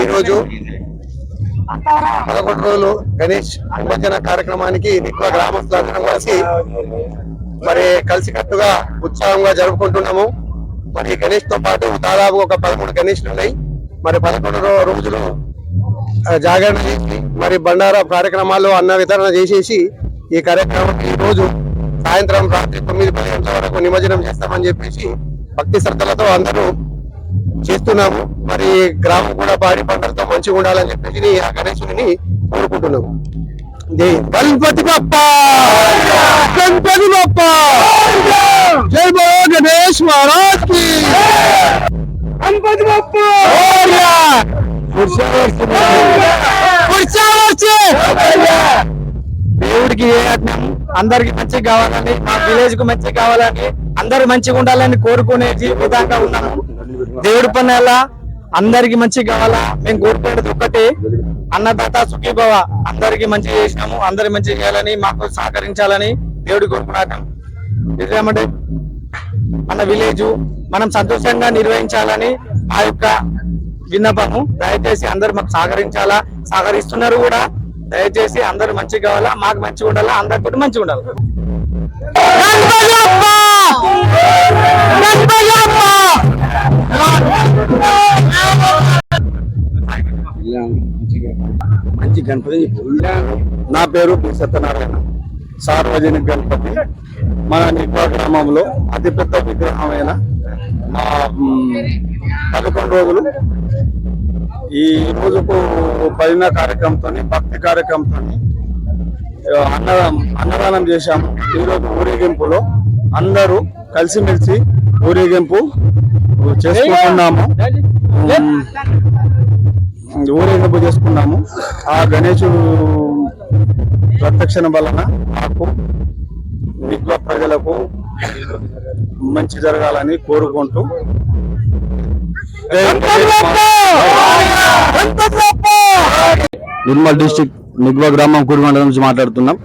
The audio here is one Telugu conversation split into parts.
ఈరోజు పదకొండు రోజులు గణేష్ నిమజ్జన కార్యక్రమానికి నిక్కువ గ్రామస్తులందరం కలిసి మరి కలిసికట్టుగా ఉత్సాహంగా జరుపుకుంటున్నాము. మరి గణేష్తో పాటు దాదాపు ఒక పదమూడు గణేష్లు ఉన్నాయి మరి పదకొండు రోజులు జాగరణ చేసి మరి బండారా కార్యక్రమాల్లో అన్న వితరణ చేసేసి ఈ కార్యక్రమం ఈ రోజు సాయంత్రం రాత్రి తొమ్మిది పది గంటల వరకు నిమజ్జనం చేస్తామని చెప్పేసి భక్తి శ్రద్ధలతో అందరూ చేస్తున్నాము. మరి గ్రామం కూడా పాడి పంటలతో మంచిగా ఉండాలని చెప్పేసి ఆ గణేశుని కోరుకుంటున్నాము. జై గణపతి బప్ప గణపతి బప్ప జై బో గణేష్ మహారాజ్కి! గణపతి బప్ప దేవుడికి ఏ అందరికి మంచిగా కావాలని మా విలేజ్కు మంచిగా కావాలని అందరు మంచిగా ఉండాలని కోరుకునే విధంగా ఉన్నాము. దేవుడి పని ఎలా? అందరికి మంచిగా కావాలా? మేము కోరుకునేది ఒక్కటి. అన్నదాత సుఖీభవ. అందరికి మంచి చేసినాము. అందరికి మంచి చేయాలని మాకు సహకరించాలని దేవుడి కోరుకున్నాం ఇదేమంటే మన విలేజ్ మనం సంతోషంగా నిర్వహించాలని ఆ యొక్క విన్నపము. దయచేసి అందరు మాకు సహకరించాలా? సహకరిస్తున్నారు కూడా. దయచేసి అందరూ మంచిగా కావాలా? మాకు మంచిగా ఉండాలా? అందరితో మంచిగా ఉండాలి? మంచి గణపతి నా పేరు సత్యనారాయణ. సార్వజనిక గణపతి. మన నిగ్వా గ్రామంలో అతిపెద్ద విగ్రహమైన మా పదకొండు రోజులు. ఈ రోజుకు పదిన కార్యక్రమంతో భక్తి కార్యక్రమంతో అన్నదానం అన్నదానం చేశాము. ఈరోజు ఊరేగింపులో అందరూ కలిసిమెలిసి ఊరేగింపు చేసుకుంటున్నాము. ఊరేగింపు చేసుకున్నాము ఆ గణేశుడు ప్రత్యక్షణ వలన మాకు మిగతా ప్రజలకు మంచి జరగాలని కోరుకుంటూ నిర్మల్ డిస్టిక్ నిగ్వా గ్రామం కుడి మండలం నుంచి మాట్లాడుతున్నాం.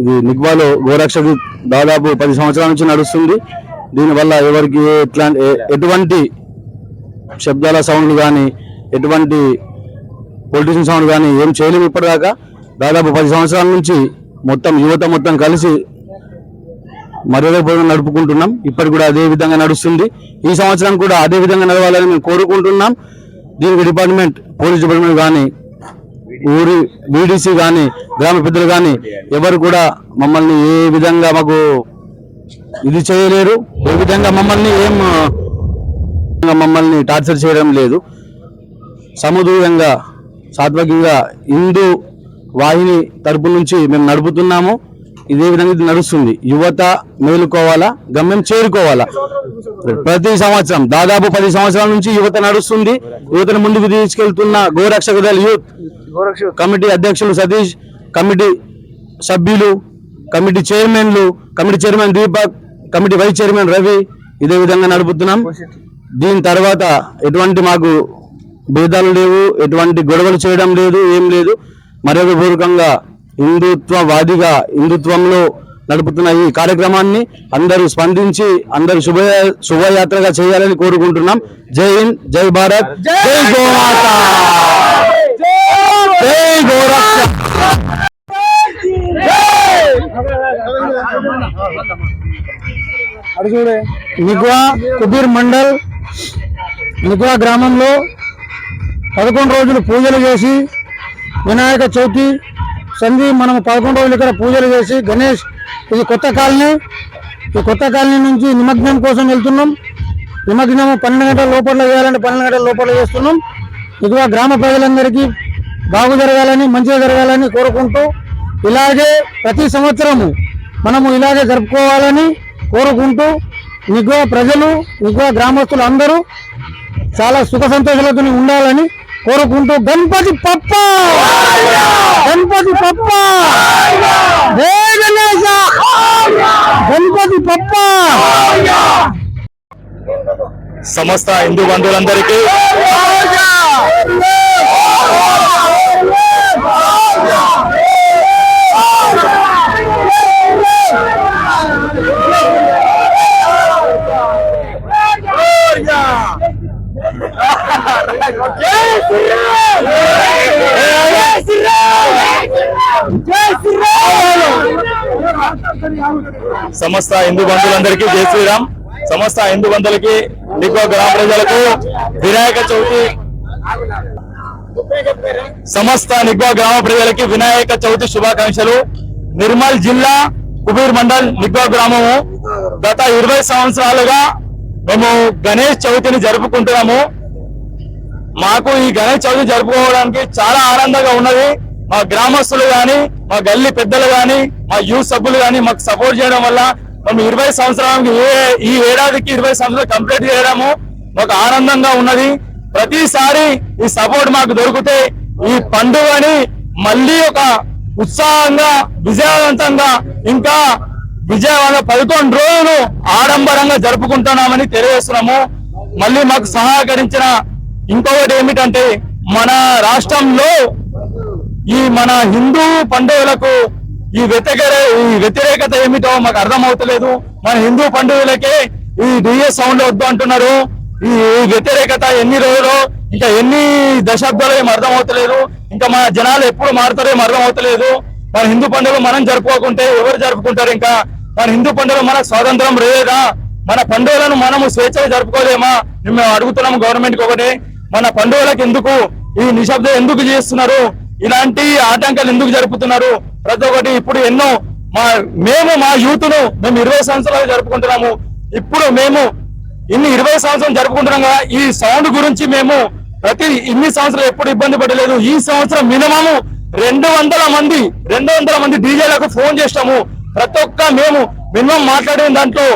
ఇది నిగ్వాలో గోరక్షకు దాదాపు పది సంవత్సరాల నుంచి నడుస్తుంది. దీనివల్ల ఎవరికి ఎట్లాంటి ఎటువంటి శబ్దాల సౌండ్లు కానీ ఎటువంటి పొలిటీషియన్ సౌండ్ కానీ ఏం చేయలేము ఇప్పటిదాకా. దాదాపు పది సంవత్సరాల నుంచి మొత్తం యువత మొత్తం కలిసి మర్యాదపూర్వకంగా నడుపుకుంటున్నాం. ఇప్పటి కూడా అదే విధంగా నడుస్తుంది. ఈ సంవత్సరం కూడా అదే విధంగా నడవాలని మేము కోరుకుంటున్నాం. దీనికి డిపార్ట్మెంట్ పోలీస్ డిపార్ట్మెంట్ కానీ ఊరి బీడీసీ కానీ గ్రామ పెద్దలు కానీ ఎవరు కూడా మమ్మల్ని ఏ విధంగా మాకు ఇది చేయలేరు. ఏ విధంగా మమ్మల్ని ఏం మమ్మల్ని టార్చర్ చేయడం లేదు. సమదూరంగా సాత్వికంగా హిందూ వాహిని తరపు నుంచి మేము నడుపుతున్నాము. ఇదే విధంగా ఇది నడుస్తుంది. యువత మేలుకోవాలా? గమ్యం చేరుకోవాలా? ప్రతి సంవత్సరం దాదాపు పది సంవత్సరాల నుంచి యువత నడుస్తుంది. యువతను ముందుకు తీసుకెళ్తున్న గోరక్షక దళ యూత్ కమిటీ అధ్యక్షులు సతీష్ కమిటీ సభ్యులు కమిటీ చైర్మన్లు committee chairman Deepak committee vice chairman Ravi ఇదే విధంగా నడుపుతున్నాం. దీని తర్వాత ఎటువంటి మాకు భేదాలు లేవు ఎటువంటి గొడవలు చేయడం లేదు ఏం లేదు. మర్యాదపూర్వకంగా హిందుత్వవాదిగా హిందుత్వంలో నడుపుతున్న ఈ కార్యక్రమాన్ని అందరూ స్పందించి అందరూ శుభ శుభయాత్రగా చేయాలని కోరుకుంటున్నాం. జై హింద్ జై భారత్. జై గోమాత. జై గోరక్ష. నిగ్వా కుబీర్ మండల్ నిగ్వా గ్రామంలో పదకొండు రోజులు పూజలు చేసి వినాయక చవితి సంధి మనం పదకొండు రోజులు ఇక్కడ పూజలు చేసి గణేష్ ఇది కొత్త కాలనీ. ఈ కొత్త కాలనీ నుంచి నిమగ్నం కోసం వెళ్తున్నాం. నిమగ్నం పన్నెండు గంటల లోపల చేయాలంటే పన్నెండు గంటల లోపల చేస్తున్నాం. ఇదిగా గ్రామ ప్రజలందరికీ బాగు జరగాలని మంచిగా జరగాలని కోరుకుంటూ ఇలాగే ప్రతి సంవత్సరము మనము ఇలాగే జరుపుకోవాలని కోరుకుంటూ నిగ్వా ప్రజలు నిగ్వా గ్రామస్తులు అందరూ చాలా సుఖ సంతోషాలతో ఉండాలని కోరుకుంటూ గణపతి పప్ప! గణపతి పప్ప! గణపతి పప్ప! సమస్త హిందూ బంధువులందరికీ సమస్త హిందూ బంధువులందరికీ జై శ్రీరామ్. సమస్త హిందూ బంధువులకి నికో గ్రామ ప్రజలకు వినాయక చవితి. సమస్త నిగ్వా గ్రామ ప్రజలకి వినాయక చవితి శుభాకాంక్షలు. నిర్మల్ జిల్లా కుబీర్ మండల్ నిగ్వా గ్రామము. గత ఇరవై సంవత్సరాలుగా మేము గణేష్ చవితిని జరుపుకుంటున్నాము. మాకు ఈ గణేష్ చవితి జరుపుకోవడానికి చాలా ఆనందంగా ఉన్నది. మా గ్రామస్తులు కానీ మా గల్లీ పెద్దలు కానీ మా యూత్ సభ్యులు కానీ మాకు సపోర్ట్ చేయడం వల్ల మేము ఇరవై సంవత్సరాలకి ఏ- ఈ ఏడాదికి ఇరవై సంవత్సరాలు కంప్లీట్ చేయడము మాకు ఆనందంగా ఉన్నది. ప్రతిసారి ఈ సపోర్ట్ మాకు దొరికితే ఈ పండుగని మళ్ళీ ఒక ఉత్సాహంగా విజయవంతంగా ఇంకా విజయవాడ పదకొండు రోజులు ఆడంబరంగా జరుపుకుంటున్నామని తెలియజేస్తున్నాము. మళ్ళీ మాకు సహకరించిన ఇంకొకటి ఏమిటంటే మన రాష్ట్రంలో ఈ మన హిందూ పండుగలకు ఈ వ్యతిరేక ఈ వ్యతిరేకత ఏమిటో మాకు అర్థమవుతలేదు. మన హిందూ పండుగలకే ఈ డిఏ సౌండ్ వద్దు అంటున్నారు. ఈ వ్యతిరేకత ఎన్ని రోజులు ఇంకా ఎన్ని దశాబ్దాలు ఏం అర్థమవుతలేదు. ఇంకా మన జనాలు ఎప్పుడు మారుతారో ఏం అర్థమవుతలేదు. మన హిందూ పండుగలు మనం జరుపుకోకుంటే ఎవరు జరుపుకుంటారు ఇంకా? మన హిందూ పండుగ మన స్వాతంత్రం లేదా? మన పండుగలను మనము స్వేచ్ఛగా జరుపుకోలేమా? మేము అడుగుతున్నాము గవర్నమెంట్ ఒకటి. మన పండుగలకు ఎందుకు ఈ నిశ్శబ్దం ఎందుకు చేస్తున్నారు? ఇలాంటి ఆటంకాలు ఎందుకు జరుపుతున్నారు? ప్రతి ఒక్కటి ఇప్పుడు ఎన్నో మా మేము మా యూత్ను మేము ఇరవై సంవత్సరాలు జరుపుకుంటున్నాము. ఇప్పుడు మేము ఇన్ని ఇరవై సంవత్సరం జరుపుకుంటున్నాం కదా ఈ సౌండ్ గురించి మేము ప్రతి ఇన్ని సంవత్సరాలు ఎప్పుడు ఇబ్బంది పడలేదు. ఈ సంవత్సరం మినిమము రెండు వందల మంది రెండు వందల మంది డీజేలకు ఫోన్ చేస్తాము. ప్రతి ఒక్క మేము మినిమం మాట్లాడిన దాంట్లో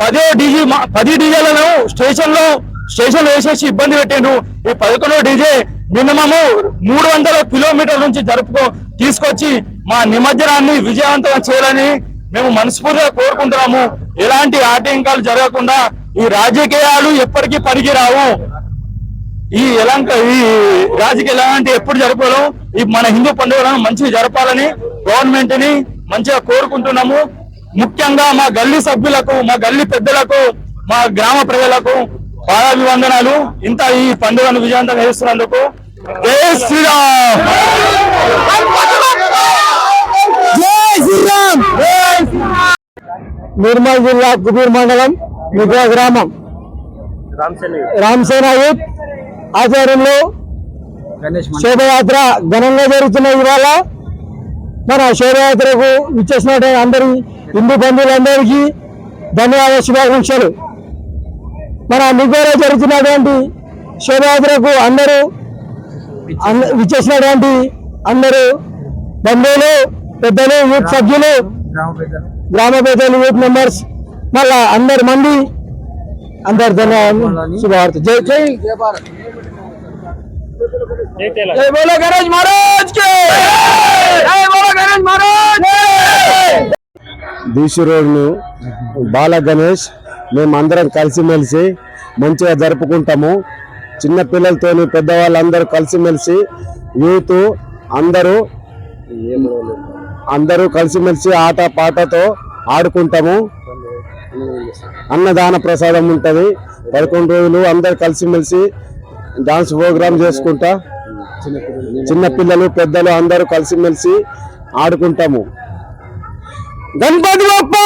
పదే డీజీ పది డీజేలను స్టేషన్లో స్టేషన్ వేసేసి ఇబ్బంది పెట్టిండు ఈ పదకొండో డీజే మినిమము మూడు వందల కిలోమీటర్ల నుంచి జరుపుకో తీసుకొచ్చి మా నిమజ్జనాన్ని విజయవంతంగా చేయాలని మేము మనస్ఫూర్తిగా కోరుకుంటున్నాము. ఎలాంటి ఆటంకాలు జరగకుండా ఈ రాజకీయాలు ఎప్పటికీ పనికిరావు. ఈ ఎలాంటి ఈ రాజకీయాలు ఎలాంటి ఎప్పుడు జరపాలో ఈ మన హిందూ పండుగలను మంచిగా జరపాలని గవర్నమెంట్ని మంచిగా కోరుకుంటున్నాము. ముఖ్యంగా మా గల్లీ సభ్యులకు మా గల్లీ పెద్దలకు మా గ్రామ ప్రజలకు పాదాభివందనాలు. ఇంత ఈ పండుగను విజయవంతంగా చేస్తున్నందుకు జై శ్రీరామ్! నిర్మల్ జిల్లా కుబీర్ మండలం నిగ్రా గ్రామం. రామసేన యూత్ ఆధ్వర్యంలో శోభయాత్ర ఘనంగా జరుగుతున్న ఇవాళ మన శోభయాత్రకు ఇచ్చేసినట్టు అందరి హిందూ బంధువులందరికీ ధన్యవాద శుభాకాంక్షలు. మన నిగోలో జరుగుతున్నటువంటి శోభయాత్రకు అందరూ అంద- విచ్చేసినటువంటి అందరూ బంధువులు పెద్దలు యూత్ సభ్యులు గ్రామ పెద్దలు యూత్ మెంబర్స్ మళ్ళా అందరి మంది అందరి ధన్యవాదాలు శుభవార్త. జై జై జై బోలో గణేష్ మహారాజ్కి జై బోలో గణేష్ మహారాజ్ బీసీ రోడ్ను బాల గణేష్ మేమందరం కలిసిమెలిసి మంచిగా జరుపుకుంటాము. చిన్న పిల్లలతోని పెద్దవాళ్ళందరూ కలిసిమెలిసి యూత్ అందరూ అందరూ కలిసిమెలిసి ఆట పాటతో ఆడుకుంటాము. అన్నదాన ప్రసాదం ఉంటుంది. పదకొండు రోజులు అందరు కలిసిమెలిసి డాన్స్ ప్రోగ్రామ్ చేసుకుంటా. చిన్నపిల్లలు పెద్దలు అందరూ కలిసిమెలిసి ఆడుకుంటాము. గణపతి గొప్ప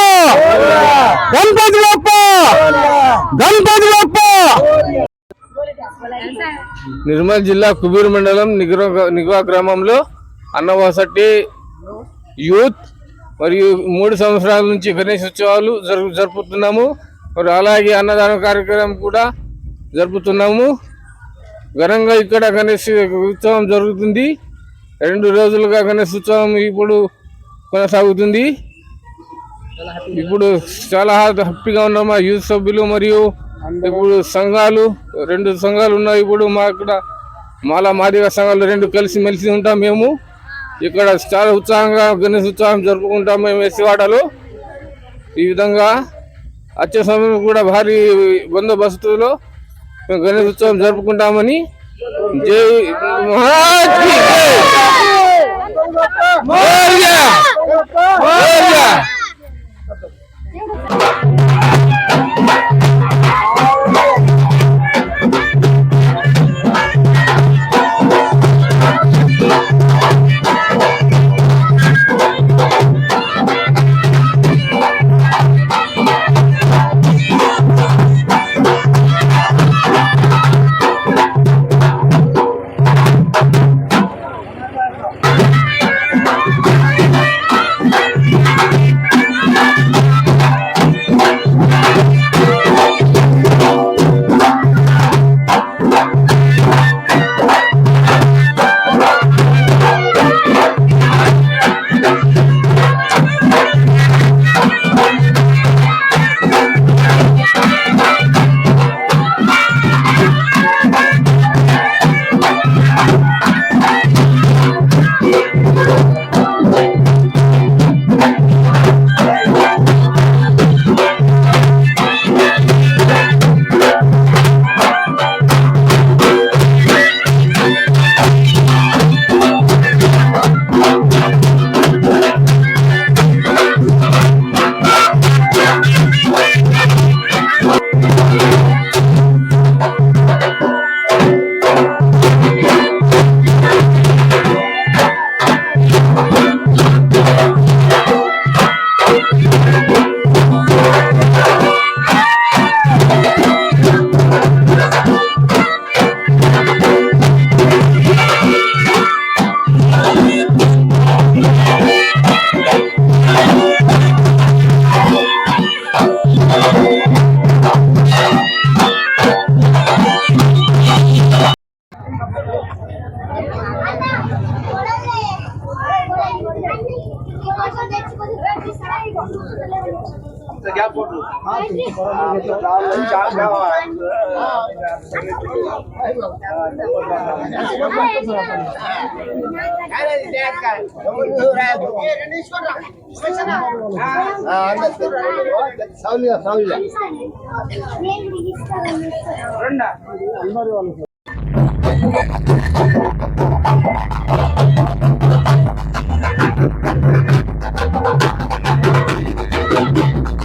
గణపతి గొప్ప గణపతి గొప్ప నిర్మల్ జిల్లా కుబీర్ మండలం నిగ్రో నిగ్వా గ్రామంలో అన్నవాసట్టి యూత్ మరియు మూడు సంవత్సరాల నుంచి గణేష్ ఉత్సవాలు జరుపు జరుపుతున్నాము. మరి అలాగే అన్నదాన కార్యక్రమం కూడా జరుపుతున్నాము. ఘనంగా ఇక్కడ గణేష్ ఉత్సవం జరుగుతుంది. రెండు రోజులుగా గణేశోత్సవం ఉత్సవం ఇప్పుడు కొనసాగుతుంది. ఇప్పుడు చాలా హ్యాపీగా ఉన్నాం మా యూత్ సభ్యులు మరియు ఇప్పుడు సంఘాలు రెండు సంఘాలు ఉన్నాయి ఇప్పుడు మా ఇక్కడ మాలా మాదిగ సంఘాలు రెండు కలిసి మెలిసి ఉంటాం మేము. ఇక్కడ చాలా ఉత్సాహంగా గణేష్ ఉత్సవం జరుపుకుంటాం మేము ఎస్సివాడలో. ఈ విధంగా వచ్చే సమయం కూడా భారీ బందోబస్తులో మేము గణేష్ ఉత్సవం జరుపుకుంటామని జై మహారాజ్కి జై. మోరియా! మోరియా! Thank